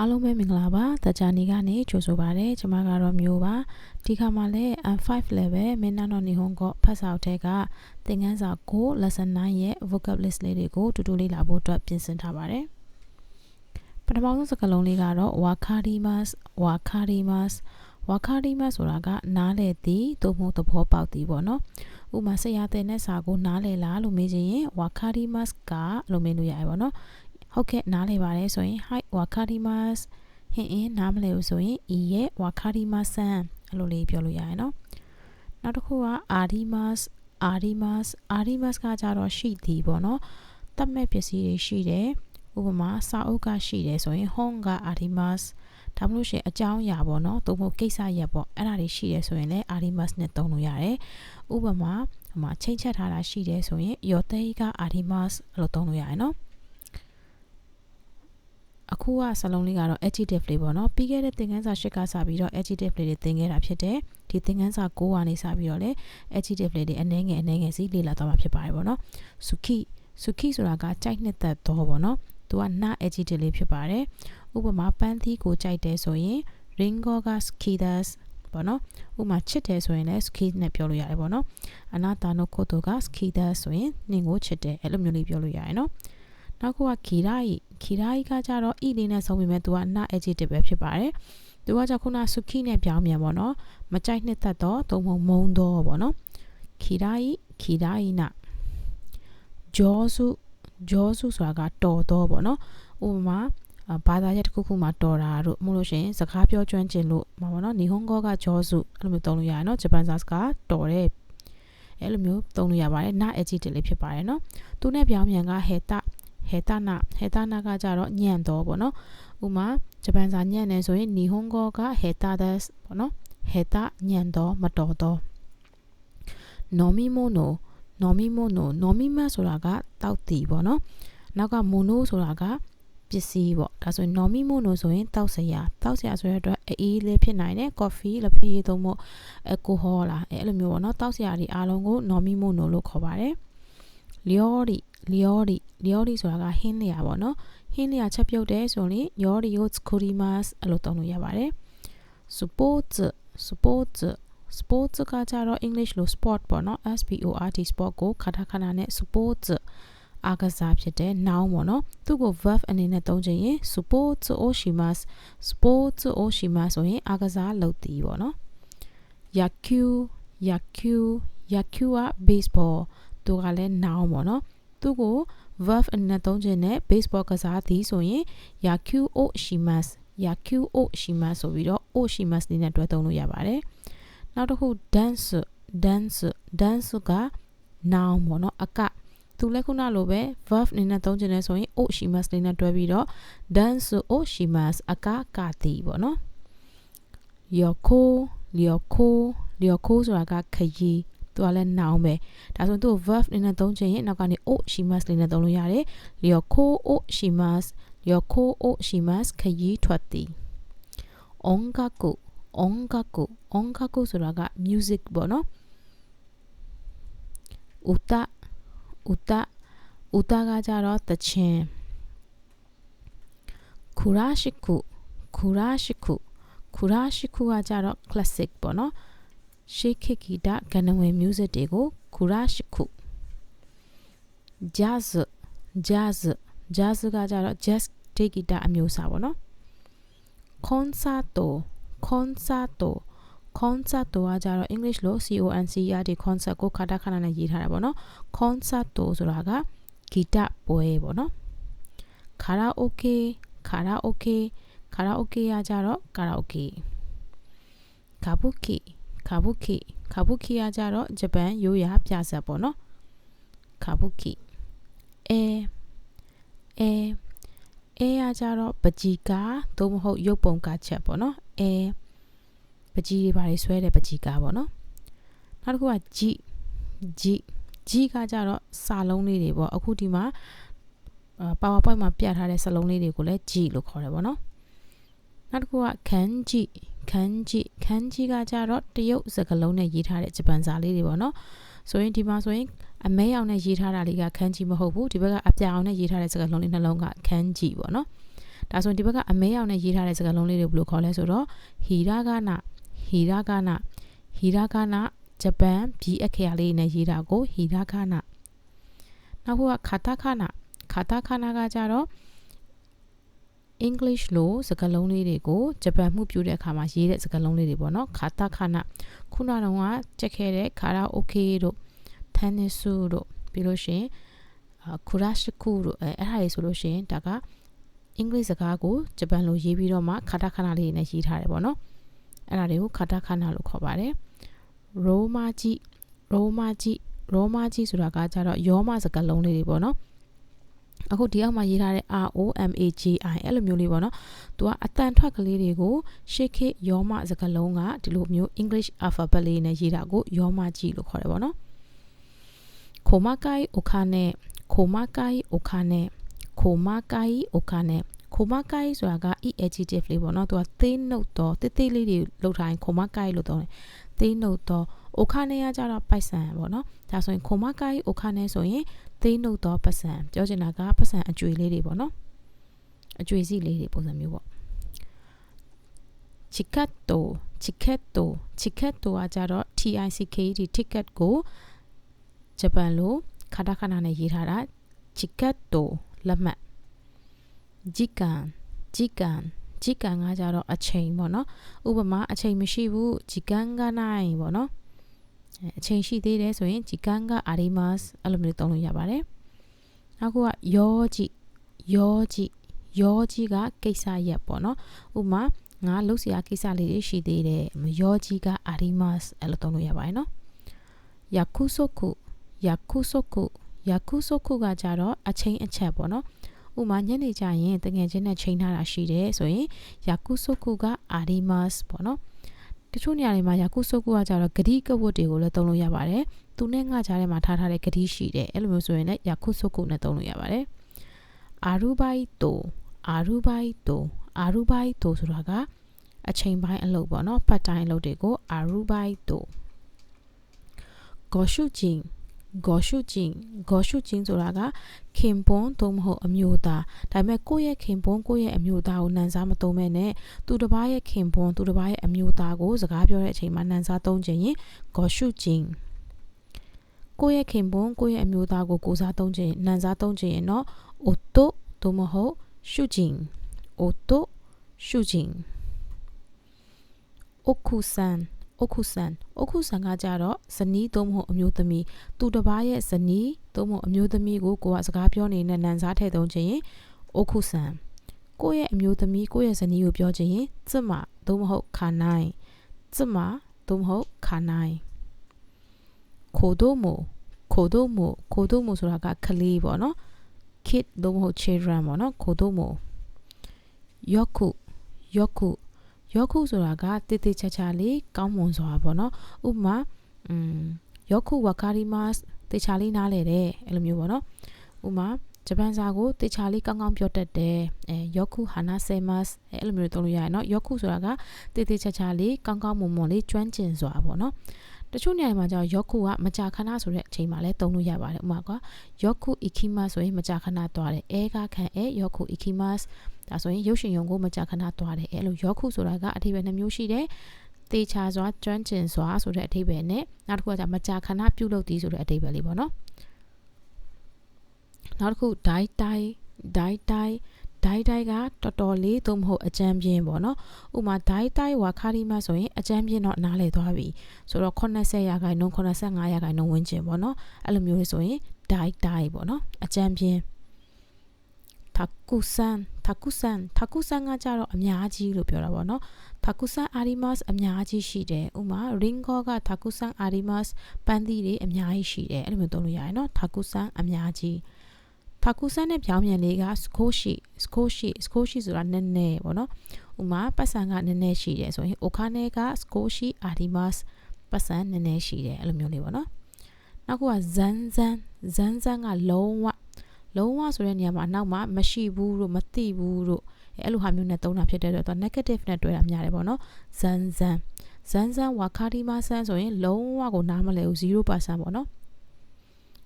အားလုံးပဲမင်္ဂလာပါတကြနေကနေကြိုဆိုပါရစေကျွန်မကတော့မျိုးပါဒီခါမှာလည်း M5 level မင်းနာနော်နေဟွန်ကဖတ်စာအုပ်ထဲကသင်ခန်းစာ9 lesson 9ရဲ့ vocab list လေးတွေကိုတူတူလေးလာဖို့အတွက်ပြင်ဆင်ထားပါတယ်ပထမဆုံးစကားလုံးလေးကတော့ wakarimas wakarimas wakarimas ဆိုတာကနားလေသည်သို့မဟုတ်သဘောပေါက်သည်ပေါ့နော်ဥမာဆရာတဲ့နဲ့စာကိုနားလေလားလို့မေးချင်ရင် wakarimas ကလို့မေးလို့ရတယ်ပေါ့နော် ဟုတ်ကဲ့နားလည်ပါတယ်ဆိုရင် hi wakarimas ဟင်အင်းနားမလည်ဘူးဆိုရင် e ရဲ့ wakarimasan အဲ့လိုလေးပြောလို့ရတယ်နော်နောက်တစ်ခုက arimas arimas arimas ကကြတော့ရှိသည်ပေါ့နော်တတ်မဲ့ပစ္စည်းတွေရှိတယ်ဥပမာစာအုပ်ကရှိတယ်ဆိုရင် hon က arimas ဒါမှမဟုတ်ရှင်အကြောင်းအရာပေါ့နော်သို့မဟုတ်ကိစ္စရပ်ပေါ့အဲ့ဒါတွေရှိတယ်ဆိုရင်လည်း arimas နဲ့သုံးလို့ရတယ်ဥပမာဟိုမှာချိန်ချက်ထားတာရှိတယ်ဆိုရင် yote က arimas လို့သုံးလို့ရတယ်နော် အခုကစလုံးလေးကတော့ adjective လေးပေါ့နော်ပြီးခဲ့တဲ့သင်ခန်းစာ၈ကစပြီးတော့ adjective လေးတွေသင်ခဲ့တာဖြစ်တယ်ဒီသင်ခန်းစာ9ကနေစပြီးတော့လည်း adjective လေးတွေအနည်းငယ်အနည်းငယ်စီလေ့လာသွားမှာဖြစ်ပါတယ်ပေါ့နော်စုခိစုခိဆိုတာကကြိုက်နှစ်သက်တော့ပေါ့နော်သူက na adjective လေးဖြစ်ပါတယ်ဥပမာပန်းသီးကိုကြိုက်တယ်ဆိုရင် ringo က skidas ပေါ့နော်ဥမာချစ်တယ်ဆိုရင်လည်း ski နဲ့ပြောလို့ရတယ်ပေါ့နော်အနာတာနိုကိုတိုက skidas ဆိုရင်နင်ကိုချစ်တယ်အဲ့လိုမျိုးလေးပြောလို့ရတယ်နော် နောက်ခုကခီရာဤခီရာဤကကြတော့ဤလေးနဲ့ဆုံးပြီးမဲ့သူကနာ adjective ပဲဖြစ်ပါတယ်သူကကြခုနစုခိနဲ့ပြောင်းမြန်ပေါ့နော်မကြိုက်နှစ်သက်တော့သုံးမမုံတော့ပေါ့နော်ခီရာဤခီရာဤနာဂျောစုဂျောစုဆိုတာကတော်တော့ပေါ့နော်ဥပမာဘာသာရပ်တစ်ခုခုမှာတော်တာတို့မဟုတ်လို့ရှိရင်စကားပြောကျွမ်းကျင်လို့မှာပေါ့နော်နီဟွန်ဂောကဂျောစုအဲ့လိုမျိုးသုံးလို့ရတယ်နော်ဂျပန်စာစကားတော်တဲ့အဲ့လိုမျိုးသုံးလို့ရပါတယ်နာ adjective လေးဖြစ်ပါတယ်နော်သူနဲ့ပြောင်းမြန်ကဟေတာ ဟေတာနာဟေတာနာကကြတော့ညံ့တော့ပေါ့နော်ဥမာဂျပန်စာညံ့နေဆိုရင်နီဟွန်ဂောကဟေတာဒက်စ်ပေါ့နော်ဟေတာညံ့တော့မတော်တော့နော်မီမိုနိုနော်မီမိုနိုနော်မီမဆိုတာကတောက်တီပေါ့နော်နောက်ကမိုနိုဆိုတာကပစ္စည်းပေါ့ဒါဆိုရင်နော်မီမိုနိုဆိုရင်တောက်စရာတောက်စရာဆိုရတဲ့အေးလေးဖြစ်နိုင်တယ်ကော်ဖီလက်ဖက်ရည်သုံးဖို့အကိုဟောလားအဲ့လိုမျိုးပေါ့နော်တောက်စရာတွေအားလုံးကိုနော်မီမိုနိုလို့ခေါ်ပါတယ်လျော် ရီလျော်ရီလျော်ရီဆိုတာကဟင်းလျာပေါ့နော်ဟင်းလျာချက်ပြုတ်တယ်ဆိုရင်ယော်ရီကို skurimas အဲ့လိုသုံးလို့ရပါတယ် sports sports sports ကကြတော့ English လို့ sport ပေါ့နော် S P O R T sport ကိုခါထခဏနဲ့ sports အားကစားဖြစ်တဲ့ noun ပေါ့နော်သူ့ကို verb အနေနဲ့သုံးချင်ရင် sports o shimas sports o shimas ဆိုရင်အားကစားလုပ်သည်ပေါ့နော် yakyu yakyu yakyu က baseball သူကလည်း noun ပေါ့နော် သူ့ကို verb အနေနဲ့သုံးချင်တဲ့ baseball ကစားသည်ဆိုရင် yakyu o shimas yakyu o shimas ဆိုပြီးတော့ o shimas နေနဲ့တွဲသုံးလို့ရပါတယ်နောက်တစ်ခု dance dance dance က noun ပေါ့နော်အကသူလည်းခုနလိုပဲ verb အနေနဲ့သုံးချင်တယ်ဆိုရင် o shimas နေနဲ့တွဲပြီးတော့ dance o shimas အကကတိပေါ့နော် yoko lyoko lyoko ဆိုတာကခရီး သူကလည်း noun ပဲဒါဆိုရင်သူ့ verb အနေနဲ့သုံးချင်ရင်နောက်ကနေ o shimas လေးနဲ့သုံးလို့ရတယ် lyoko o shimas lyoko o shimas ခရီးထွက်သည် ongaku ongaku ongaku ဆိုတာက music ပေါ့နော် uta uta uta ကကြတော့တခြင်း kurashiku kurashiku kurashiku ကကြတော့ classic ပေါ့နော် ရှေးခေတ်ဂီတဂန္ဓဝင် music တွေကို kurashiku jazz jazz jazz ကကြတော့ jazz တေးဂီတအမျိုးအစားပေါ့နော် concerto concerto concerto ကကြတော့ English လို့ C O N C E R T concert ကိုခါတာခဏနဲ့ရေးထားတာပေါ့နော် concerto ဆိုတာကဂီတပွဲပေါ့နော် karaoke karaoke karaoke ကကြတော့ karaoke kabuki kabuki kabuki ကကြတော့ဂျပန်ရိုးရာပြဇာတ်ပေါ့နော် kabuki အဲအဲအဲရကြတော့ပကြီးကာသို့မဟုတ်ရုပ်ပုံကချက်ပေါ့နော်အဲပကြီးတွေဘာတွေဆွဲတယ်ပကြီးကာပေါ့နော်နောက်တစ်ခုကဂျီဂျီဂျီကကြတော့စာလုံးလေးတွေပေါ့အခုဒီမှာ PowerPoint မှာပြထားတဲ့စာလုံးလေးတွေကိုလည်းဂျီလို့ခေါ်တယ်ပေါ့နော်နောက်တစ်ခုကခန်းဂျီ ခန်းဂျီခန်းဂျီကကြတော့တရုတ်စကားလုံးနဲ့ရေးထားတဲ့ဂျပန်စာလေးတွေပေါ့နော်ဆိုရင်ဒီမှာဆိုရင်အမဲအောင်နဲ့ရေးထားတာလေးကခန်းကြီးမဟုတ်ဘူးဒီဘက်ကအပြာအောင်နဲ့ရေးထားတဲ့စကားလုံးလေးနှလုံးကခန်းကြီးပေါ့နော်ဒါဆိုရင်ဒီဘက်ကအမဲရောင်နဲ့ရေးထားတဲ့စကားလုံးလေးတွေဘယ်လိုခေါ်လဲဆိုတော့ဟီရာဂနာဟီရာဂနာဟီရာဂနာဂျပန်ပြည်အခရာလေးနဲ့ရေးတာကိုဟီရာဂနာနောက်ခုကခါတာခနာခါတာခနာကကြတော့ English လို့စကားလုံးလေးတွေကိုဂျပန်မှုပြုတဲ့အခါမှာရေးတဲ့စကားလုံးလေးတွေပေါ့နော်ခါတာခနာခုနကတော့ကြက်ခဲ့တဲ့ခါရာโอเคတို့တန်နီဆူတို့ပြီးလို့ရှိရင်ခူရာရှိကူတို့အဲအဲ့ဒါတွေဆိုလို့ရှိရင်ဒါကအင်္ဂလိပ်စကားကိုဂျပန်လိုရေးပြီးတော့မှခါတာခနာလေးနဲ့ရေးထားတယ်ပေါ့နော်အဲ့ဒါတွေကိုခါတာခနာလို့ခေါ်ပါတယ်ရိုမာကြီးရိုမာကြီးရိုမာကြီးဆိုတာကကြတော့ယောမစကားလုံးလေးတွေပေါ့နော် အခုဒီအောက်မှာရေးထားတဲ့ R O M A G I အဲ့လိုမျိုးလေးပေါ့နော်သူကအတန်ထွက်ကလေးတွေကိုရှေ့ခေယောမစကားလုံးကဒီလိုမျိုး English alphabet လေးနဲ့ရေးတာကိုယောမကြီးလို့ခေါ်တယ်ပေါ့နော်ခိုမကိုင်အိုခါနဲ့ခိုမကိုင်အိုခါနဲ့ခိုမကိုင်အိုခါနဲ့ခိုမကိုင်ဆိုတာက e adjective လေးပေါ့နော်သူကသေးနှုတ်တော့တိတိလေးတွေလောက်ထားရင်ခိုမကိုင်လို့တော့သေးနှုတ်တော့ အိုခါနဲ့ကကြတော့ပိုက်ဆံပေါ့နော်ဒါဆိုရင်ခိုမကိုင်အိုခါနဲ့ဆိုရင်သေးနှုတ်တော့ပတ်စံပြောချင်တာကပတ်စံအကျွေလေးတွေပေါ့နော်အကျွေစီလေးတွေပုံစံမျိုးပေါ့ချီကတ်တိုချီကတ်တိုချီကတ်တိုကကြတော့ TICKET ticket ကိုဂျပန်လိုခါတာခနာနဲ့ရေးထားတာချီကတ်တိုလက်မှတ်ဂျီကန်ဂျီကန်ဂျီကန်ကကြတော့အချိန်ပေါ့နော်ဥပမာအချိန်မရှိဘူးဂျီကန်ကနိုင်ပေါ့နော် အချိန်ရှိသေးတယ်ဆိုရင်ဂျီကန်ကအာရီမတ်အဲ့လိုမျိုးသုံးလို့ရပါတယ်နောက်ကယောဂျီယောဂျီယောဂျီကကိစ္စရက်ပေါ့နော်ဥပမာငါလှုပ်ရှားကိစ္စလေးတွေရှိသေးတယ်ယောဂျီကအာရီမတ်အဲ့လိုသုံးလို့ရပါတယ်နော်ယာကုဆိုကုယာကုဆိုကုယာကုဆိုကုကကြတော့အချိန်အချက်ပေါ့နော်ဥမာညနေကျရင်တငယ်ချင်းနဲ့ချိန်ထားတာရှိတယ်ဆိုရင်ယာကုဆိုကုကအာရီမတ်ပေါ့နော် တချို့နေရာတွေမှာယာကုဆိုကုကကြတော့ဂတိကဝတ်တွေကိုလည်းသုံးလို့ရပါတယ်သူနဲ့ငါကြားထဲမှာထားထားတဲ့ဂတိရှိတယ်အဲ့လိုမျိုးဆိုရင်လည်းယာကုဆိုကုနဲ့သုံးလို့ရပါတယ်အာရူဘိုက်တိုအာရူဘိုက်တိုအာရူဘိုက်တိုဆိုတာကအချိန်ပိုင်းအလုပ်ပေါ့နော်ပတ်တိုင်းအလုပ်တွေကိုအာရူဘိုက်တိုဂေါ်ရှုဂျင်း ဂေါ်ရှုဂျင်းဂေါ်ရှုဂျင်းဆိုတာကခင်ပွန်းသို့မဟုတ်အမျိုးသားဒါပေမဲ့ကိုယ့်ရဲ့ခင်ပွန်းကိုယ့်ရဲ့အမျိုးသားကိုနန်စားမသုံးမဲ့နဲ့သူတစ်ပါးရဲ့ခင်ပွန်းသူတစ်ပါးရဲ့အမျိုးသားကိုစကားပြောတဲ့အချိန်မှာနန်စားသုံးခြင်းရင်ဂေါ်ရှုဂျင်းကိုယ့်ရဲ့ခင်ပွန်းကိုယ့်ရဲ့အမျိုးသားကိုကိုစားသုံးခြင်းနန်စားသုံးခြင်းရင်တော့အိုတိုသို့မဟုတ်ရှုဂျင်းအိုတိုရှုဂျင်းအိုခုဆန် အိုခုဆန်အိုခုဆန်ကကြတော့ဇနီးသုံးမဟုတ်အမျိုးသမီးသူတစ်ပါးရဲ့ဇနီးသုံးမဟုတ်အမျိုးသမီးကိုကိုကစကားပြောနေတဲ့နန်စားထည့်သုံးခြင်းရင်အိုခုဆန်ကိုယ့်ရဲ့အမျိုးသမီးကိုယ့်ရဲ့ဇနီးကိုပြောခြင်းရင်ကျမသုံးမဟုတ်ခါနိုင်ကျမသုံးမဟုတ်ခါနိုင်ခိုဒိုမိုခိုဒိုမိုခိုဒိုမိုဆိုတာကကလေးပေါ့နော် kid သုံးမဟုတ် children ပေါ့နော်ခိုဒိုမိုယောခုယောခု ယောခုဆိုတာကတိတိချာချာလေးကောင်းမွန်စွာပေါ့နော်ဥပမာ음ယောခုဝါကာရီမတ်တေချာလေးနားလဲတယ်အဲ့လိုမျိုးပေါ့နော်ဥပမာဂျပန်စာကိုတေချာလေးကောင်းကောင်းပြောတတ်တယ်အဲယောခုဟာနာဆေမတ်အဲ့လိုမျိုးသုံးလို့ရတယ်နော်ယောခုဆိုတာကတေတေချာချာလေးကောင်းကောင်းမွန်မွန်လေးကျွမ်းကျင်စွာပေါ့နော်တချို့နေရာမှာကြောင့်ယောခုကမကြာခဏဆိုတဲ့အချိန်မှာလည်းသုံးလို့ရပါတယ်ဥပမာကယောခုအီခိမတ်ဆိုရင်မကြာခဏသွားတယ်အဲကခံအဲယောခုအီခိမတ် ဒါဆိုရင်ရုပ်ရှင်ရုံကိုမကြာခဏသွားတယ်အဲ့လိုယောခုဆိုတာကအထိပ္ပယ်နှမျိုးရှိတယ်တေချာစွာကျွမ်းကျင်စွာဆိုတဲ့အထိပ္ပယ်နဲ့နောက်တစ်ခုကမကြာခဏပြုလုပ်သည်ဆိုတဲ့အထိပ္ပယ်လေးပေါ့နော်နောက်တစ်ခု die die die die ဒိုင်ဒိုင်ကတော်တော်လေးသို့မဟုတ်အကြမ်းပြင်းပေါ့နော်ဥမာဒိုင်ဒိုင်ဝါခါရီမဆိုရင်အကြမ်းပြင်းတော့နားလေသွားပြီဆိုတော့80ရာခိုင်နှုန်း85ရာခိုင်နှုန်းဝန်းကျင်ပေါ့နော်အဲ့လိုမျိုးဆိုရင်ဒိုင်ဒိုင်ပေါ့နော်အကြမ်းပြင်း ထာကုဆန်ထာကုဆန်ထာကုဆန်ကကြတော့အများကြီးလို့ပြောတာပေါ့နော်ထာကုဆန်အာရီမတ်အများကြီးရှိတယ်ဥမာ ringo ကထာကုဆန်အာရီမတ်ပန်းသီးတွေအများကြီးရှိတယ်အဲ့လိုမျိုးသုံးလို့ရတယ်နော်ထာကုဆန်အများကြီးထာကုဆန်နဲ့ပြောင်းပြန်လေးက skoshi skoshi skoshi ဆိုတာနည်းနည်းပေါ့နော်ဥမာပတ်စံကနည်းနည်းရှိတယ်ဆိုရင် okane က skoshi arimas ပတ်စံနည်းနည်းရှိတယ်အဲ့လိုမျိုးလေးပေါ့နော်နောက်ကဇန်ဇန်ဇန်ဇန်ကလုံးဝ လုံးဝဆိုတဲ့နေရာမှာနောက်မှာမရှိဘူးလို့မသိဘူးလို့အဲ့လိုဟာမျိုးနဲ့သုံးတာဖြစ်တဲ့အတွက် negative နဲ့တွဲတာများတယ်ပေါ့နော်ဇန်ဇန်ဇန်ဇန်ဝါခါဒီမာဆန်ဆိုရင်လုံးဝကိုနားမလဲဘူး0%ပေါ့နော်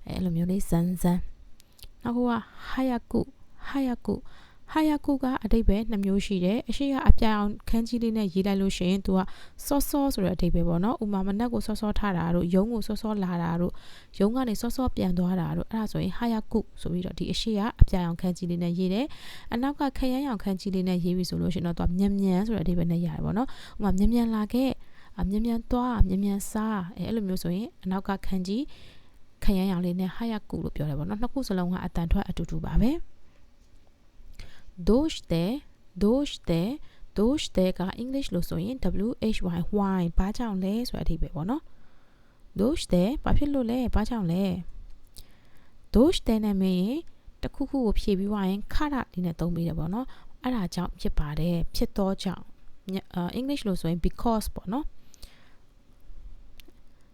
အဲ့လိုမျိုးလေးဇန်ဇန်နောက်ကဟာယာကုဟာယာကု ဟဟာယာကူကအတိတ်ပဲနှစ်မျိုးရှိတယ်အရှိကအပြာအောင်ခန်းကြီးလေးနဲ့ရေးလိုက်လို့ရှိရင် तू ကစောစောဆိုတဲ့အတိတ်ပဲပေါ့နော်ဥမာမနက်ကိုစောစောထားတာတို့ရုံးကိုစောစောလာတာတို့ရုံးကနေစောစောပြန်သွားတာတို့အဲ့ဒါဆိုရင်ဟာယာကူဆိုပြီးတော့ဒီအရှိကအပြာအောင်ခန်းကြီးလေးနဲ့ရေးတယ်အနောက်ကခရမ်းရောင်ခန်းကြီးလေးနဲ့ရေးပြီဆိုလို့ရှိရင်တော့ तू မြန်မြန်ဆိုတဲ့အတိတ်ပဲနဲ့ရတယ်ပေါ့နော်ဥမာမြန်မြန်လာခဲ့အမြန်မြန်သွားမြန်မြန်စားအဲအဲ့လိုမျိုးဆိုရင်အနောက်ကခန်းကြီးခရမ်းရောင်လေးနဲ့ဟာယာကူလို့ပြောတယ်ပေါ့နော်နှစ်ခုစလုံးကအတန်ထွက်အတူတူပါပဲ doshte doshte doshte က English လို့ဆိုရင် W H Y why ဘာကြောင့်လဲဆိုတဲ့အဓိပ္ပာယ်ပေါ့နော် doshte ဘာဖြစ်လို့လဲဘာကြောင့်လဲ doshte နဲ့မင်းတခုခုကိုဖြည့်ပြီးွားရင်ခရလေးနဲ့သုံးပေးတယ်ပေါ့နော်အဲ့ဒါကြောင့်ဖြစ်ပါတယ်ဖြစ်တော့ကြောင့်အင်္ဂလိပ်လို့ဆိုရင် because ပေါ့နော်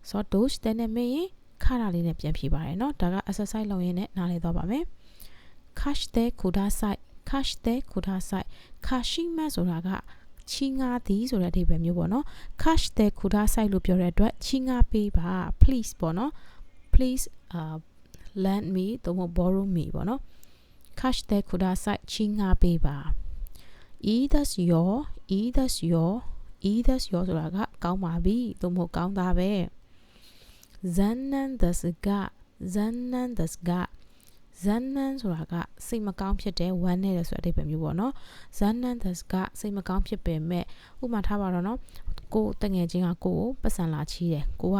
ဆိုတော့ doshte နဲ့မင်းခရလေးနဲ့ပြန်ဖြည့်ပါတယ်เนาะဒါက exercise လုပ်ရင်းနဲ့နားလည်သွားပါမယ် cash တဲ့ခုဒါ site cash တဲ့ခုထားဆိုင် kashima ဆိုတာကချီငါသည်ဆိုတဲ့အဓိပ္ပာယ်မျိုးပေါ့နော် cash တဲ့ခုထားဆိုင်လို့ပြောတဲ့အတွက်ချီငါပေးပါ please ပေါ့နော် please uh lend me သို့မဟုတ် borrow me ပေါ့နော် cash တဲ့ခုထားဆိုင်ချီငါပေးပါ either's your either's your either's your ဆိုတာကကောင်းပါပြီသို့မဟုတ်ကောင်းတာပဲ zannan das ga zannan das ga ဇန်နန်ဆိုတာကစိတ်မကောင်းဖြစ်တဲ့ဝမ်းနဲ့တယ်ဆိုတဲ့အဓိပ္ပာယ်မျိုးပေါ့နော်ဇန်နန် thus ကစိတ်မကောင်းဖြစ်ပေမဲ့ဥပမာထားပါတော့နော်ကိုတငယ်ချင်းကကိုကိုပတ်စံလာချီးတယ်ကိုက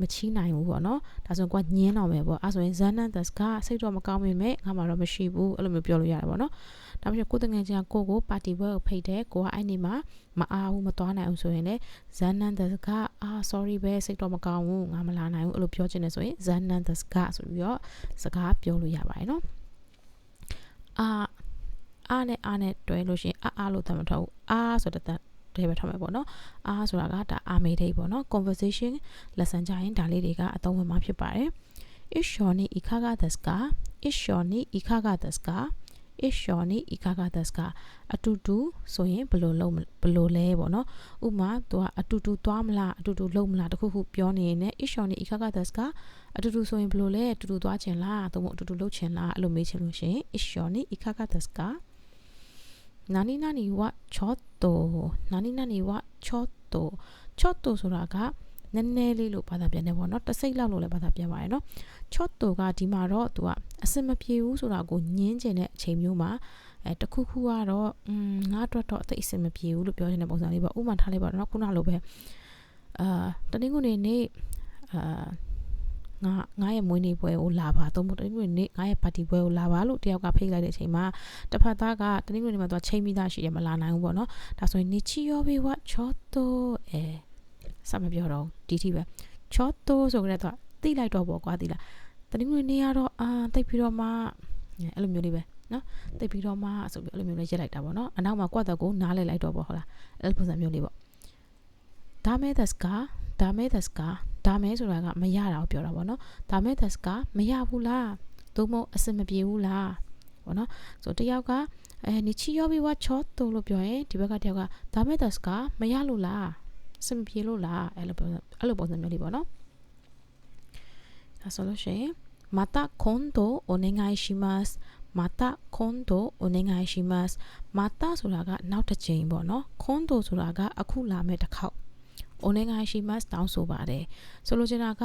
မချီးနိုင်ဘူးပေါ့နော်ဒါဆိုရင်ကိုကညင်းတော့မယ်ပေါ့အဲဆိုရင် Zanan thus ကစိတ်တော့မကောင်းပေမဲ့ငါမှတော့မရှိဘူးအဲ့လိုမျိုးပြောလို့ရတယ်ပေါ့နော်ဒါပေမဲ့ကိုတငယ်ချင်းကကိုကိုပါတီပွဲကိုဖိတ်တယ်ကိုကအဲ့ဒီမှာမအားဘူးမသွားနိုင်အောင်ဆိုရင်လေ Zanan thus ကအာ sorry ပဲစိတ်တော့မကောင်းဘူးငါမလာနိုင်ဘူးအဲ့လိုပြောချင်တယ်ဆိုရင် Zanan thus ကဆိုပြီးတော့စကားပြောလို့ရပါတယ်နော်အာအားနဲ့အားနဲ့တွဲလို့ရှိရင်အာအားလို့တတ်မထုတ်ဘူးအားဆိုတဲ့ တည်းပဲထားမှာပေါ့နော်အားဆိုတာကဒါအာမေဒိတ်ပေါ့နော် conversation lesson ကြရင်ဒါလေးတွေကအသုံးဝင်မှာဖြစ်ပါတယ် ishoni ikaga desu ka ishoni ikaga desu ka ishoni ikaga desu ka အတူတူဆိုရင်ဘယ်လိုလုပ်ဘယ်လိုလဲပေါ့နော်ဥမာသူကအတူတူသွားမလားအတူတူလုပ်မလားတခုခုပြောနေရင် ishoni ikaga desu ka အတူတူဆိုရင်ဘယ်လိုလဲအတူတူသွားချင်လားသို့မဟုတ်အတူတူလုပ်ချင်လားအဲ့လိုမေးချင်လို့ရှိရင် ishoni ikaga desu နာနီနာနီဝချော့တိုနာနီနာနီဝချော့တိုချော့တိုဆိုတာကနည်းနည်းလေးလို့ဘာသာပြန်တယ်ပေါ့နော်တစိမ့်လောက်လို့လည်းဘာသာပြန်ပါတယ်နော်ချော့တိုကဒီမှာတော့သူကအစင်မပြေဘူးဆိုတာကိုညင်းကျင်တဲ့အချိန်မျိုးမှာအဲတခုခုကတော့อืมငါအတွက်တော့အသိအစင်မပြေဘူးလို့ပြောနေတဲ့ပုံစံလေးပေါ့ဥပမာထားလိုက်ပါတော့ခုနလိုပဲအာတနင်္ဂနွေနေ့အာ ငါငါရဲ့မွေးနေ့ပွဲကိုလာပါသုံးဖို့တနင်္ဂနွေနေ့ငါရဲ့ပါတီပွဲကိုလာပါလို့တယောက်ကဖိတ်လိုက်တဲ့အချိန်မှာတစ်ဖက်သားကတနင်္ဂနွေနေ့မှာသူချိန်ပြီးသားရှိတယ်မလာနိုင်ဘူးပေါ့နော်ဒါဆိုရင်နီချီယောဘေဝချောတိုအဲစမပြောတော့ဒီထိပဲချောတိုဆိုကြတဲ့သူတိလိုက်တော့ပေါ့ကွာတိလားတနင်္ဂနွေနေ့ကတော့အာတိတ်ပြီးတော့မှအဲ့လိုမျိုးလေးပဲနော်တိတ်ပြီးတော့မှဆိုပြီးအဲ့လိုမျိုးလေးရက်လိုက်တာပေါ့နော်အနောက်မှာကွက်တော့ကိုနားလဲလိုက်တော့ပေါ့ဟုတ်လားအဲ့လိုပုံစံမျိုးလေးပေါ့ဒါမဲဒက်စကာဒါမဲဒက်စကာ ဒါမဲဆိုတာကမရတာကိုပြောတာပေါ့နော်ဒါမဲ that's ကမရဘူးလားသို့မဟုတ်အဆင်မပြေဘူးလားပေါ့နော်ဆိုတယောက်ကအဲနီချီယောဘီဝါချောတိုလို့ပြောရင်ဒီဘက်ကတယောက်ကဒါမဲ that's ကမရလို့လားအဆင်ပြေလို့လားအဲ့လိုအဲ့လိုပုံစံမျိုးလေးပေါ့နော်ဒါဆိုလို့ရှိရင်また今度お願いしますまた今度お願いしますまたဆိုတာကနောက်တစ်ချိန်ပေါ့နော်今度ဆိုတာကအခုလာမဲ့တစ်ခေါက် onegaishimasu တောင်းဆိုပါတယ်ဆိုလိုချင်တာက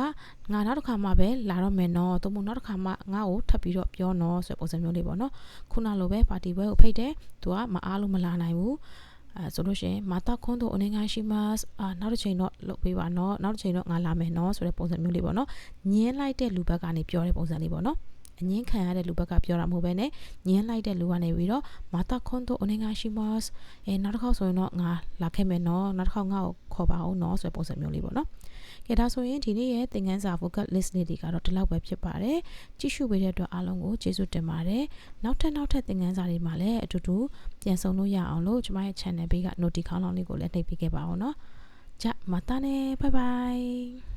ငါနောက်တစ်ခါမှပဲလာတော့မယ်နော်သို့မဟုတ်နောက်တစ်ခါမှငါ့ကိုထပ်ပြီးတော့ပြောနော်ဆိုတဲ့ပုံစံမျိုးလေးပေါ့နော်ခုနလိုပဲပါတီပွဲကိုဖိတ်တယ်သူကမအားလို့မလာနိုင်ဘူးအဲဆိုလို့ရှိရင်မာတာခွန်တို့အနေငါရှိမတ်အာနောက်တစ်ချိန်တော့လုပ်ပေးပါနော်နောက်တစ်ချိန်တော့ငါလာမယ်နော်ဆိုတဲ့ပုံစံမျိုးလေးပေါ့နော်ညင်းလိုက်တဲ့လူဘက်ကနေပြောတဲ့ပုံစံလေးပေါ့နော် အငင်းခံရတဲ့လူဘက်ကပြောတာမဟုတ်ဘဲနဲ့ညင်းလိုက်တဲ့လူကနေပြီးတော့မာတာခွန်တို့အနေငါရှိမတ်အဲနောက်တစ်ခေါက်ဆိုရင်တော့ငါလာခဲ့မယ်နော်နောက်တစ်ခေါက်ငါ့ကိုခေါ်ပါအောင်နော်ဆိုတဲ့ပုံစံမျိုးလေးပေါ့နော်ကဲဒါဆိုရင်ဒီနေ့ရဲ့သင်ခန်းစာ vocab list လေးတွေကတော့ဒီလောက်ပဲဖြစ်ပါတယ်ကြည့်ရှုပေးတဲ့အတွက်အားလုံးကိုကျေးဇူးတင်ပါတယ်နောက်ထပ်နောက်ထပ်သင်ခန်းစာတွေမှာလည်းအတူတူပြန်ဆောင်လို့ရအောင်လို့ကျွန်မရဲ့ channel ဘေးက notification ခေါင်းလောင်းလေးကိုလည်းနှိပ်ပေးခဲ့ပါအောင်နော်じゃまたねバイバイ